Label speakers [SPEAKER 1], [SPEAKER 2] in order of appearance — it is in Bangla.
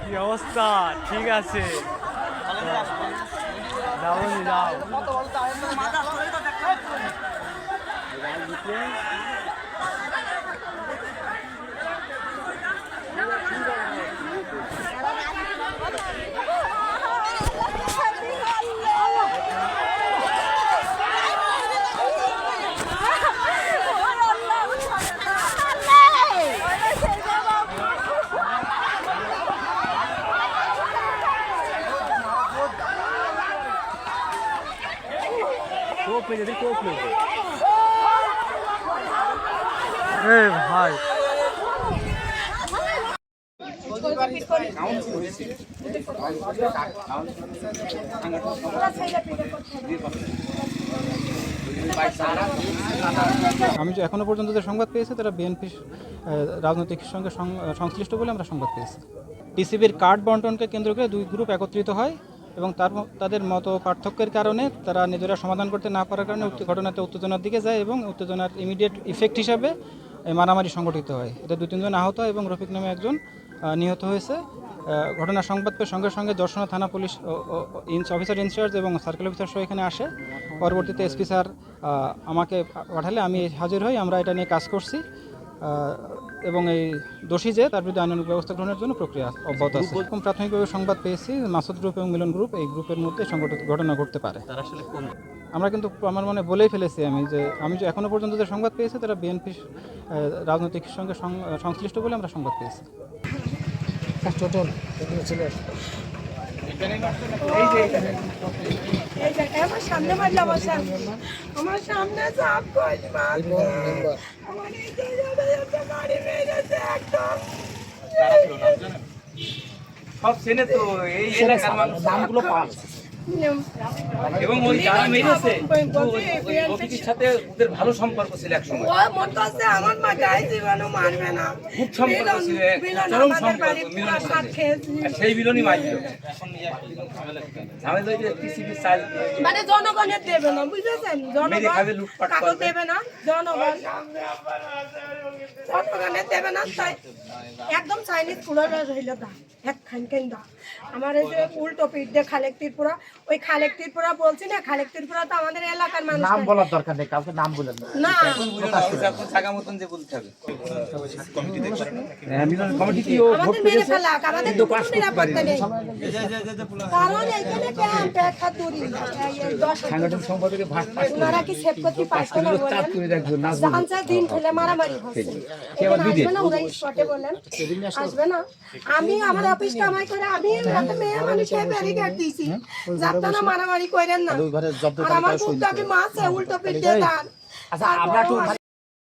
[SPEAKER 1] কি অবস্থা? ঠিক আছে। যাও যাও কোপ দিই কোপ লেগে এ ভাই।
[SPEAKER 2] আমি যে এখনও পর্যন্ত যে সংবাদ পেয়েছি, তারা বিএনপি রাজনৈতিক সঙ্গে সংশ্লিষ্ট বলে আমরা সংবাদ পেয়েছি। টিসিবির কার্ড বন্টনকে কেন্দ্র করে দুই গ্রুপ একত্রিত হয়। এবং তার তাদের মতো পার্থক্যের কারণে তারা নিজেরা সমাধান করতে না পারার কারণে ঘটনাতে উত্তেজনার দিকে যায় এবং উত্তেজনার ইমিডিয়েট ইফেক্ট হিসাবে মারামারি সংগঠিত হয়। এতে দুই, তিনজন আহত এবং রফিক নামে একজন নিহত হয়েছে। ঘটনা সংবাদ পেয়ে সঙ্গে সঙ্গে যশোনা থানা পুলিশ অফিসার ইনচার্জ এবং সার্কেল অফিসার সহ এখানে আসে। পরবর্তীতে এসপি স্যার আমাকে পাঠালে আমি হাজির হই, আমরা এটা নিয়ে কাজ করছি। এবং এই দোষী যে তার বিরুদ্ধে আইনানুক ব্যবস্থা গ্রহণের জন্য প্রক্রিয়া অব্যাহত আছে। এরকম প্রাথমিকভাবে সংবাদ পেয়েছি মাসুদ গ্রুপ এবং মিলন গ্রুপ এই গ্রুপের মধ্যে সংগঠিত ঘটনা ঘটতে পারে। আমরা কিন্তু আমার মনে বলেই ফেলেছি আমি যে আমি যে এখনও পর্যন্ত যে সংবাদ পেয়েছি তারা বিএনপি রাজনৈতিক সঙ্গে সং- সংশ্লিষ্ট বলে আমরা সংবাদ পেয়েছি।
[SPEAKER 3] টোটাল আমার সামনে মারলে আমার সামনে। আমার সামনে আমার এই জায়গাটা গাড়ি মেরেছে একদম।
[SPEAKER 4] সব চেনে তো এই এলাকার মানুষ। নামগুলো এবং ওই যারা মেরেছে সাথে ওদের ভালো সম্পর্ক ছিল
[SPEAKER 3] আমার মা গায়ে জীবাণু মারবে না।
[SPEAKER 4] খুব সম্পর্ক ছিল, চরম সম্পর্ক, মিলন
[SPEAKER 3] পুরা
[SPEAKER 4] সেই মারল ঝামেলা যে টিসিবি চাল
[SPEAKER 3] মানে জনগণের দেবে না বুঝেছেন? জনগণ
[SPEAKER 4] লুটপাট করবে।
[SPEAKER 3] দেবে না জনগণ। জনগণের দেবে না তাই একদম চাইনিজ পুরো রইল দা এক খান খান দা আমার এই যে উল্টো পিঠ দিয়ে খালেক ত্রিপুরা ওই খালেক ত্রিপুরা বলছি না খালেক ত্রিপুরা তো আমাদের এলাকার মানুষ নাম বলার দরকার নেই কাউকে নাম বলেন না।
[SPEAKER 4] মতন যে বলতে হবে
[SPEAKER 3] আমাদের মেরে ফেলাক আমাদের কোনো নিরাপত্তা নেই। কারণ এই দশ ওনারা কি সেভ করতে না বলেন? জানছে দিন ফেলে মারামারি হচ্ছে। এখানে আসবে না ওরা বলেন। আসবে না। আমি আমার অফিস কামাই করে আমি একটা মেয়ে মানুষকে ব্যারিকেড দিয়েছি। না মারামারি করেন না। আর আমার বুকটা কি মাছ উল্টো দান।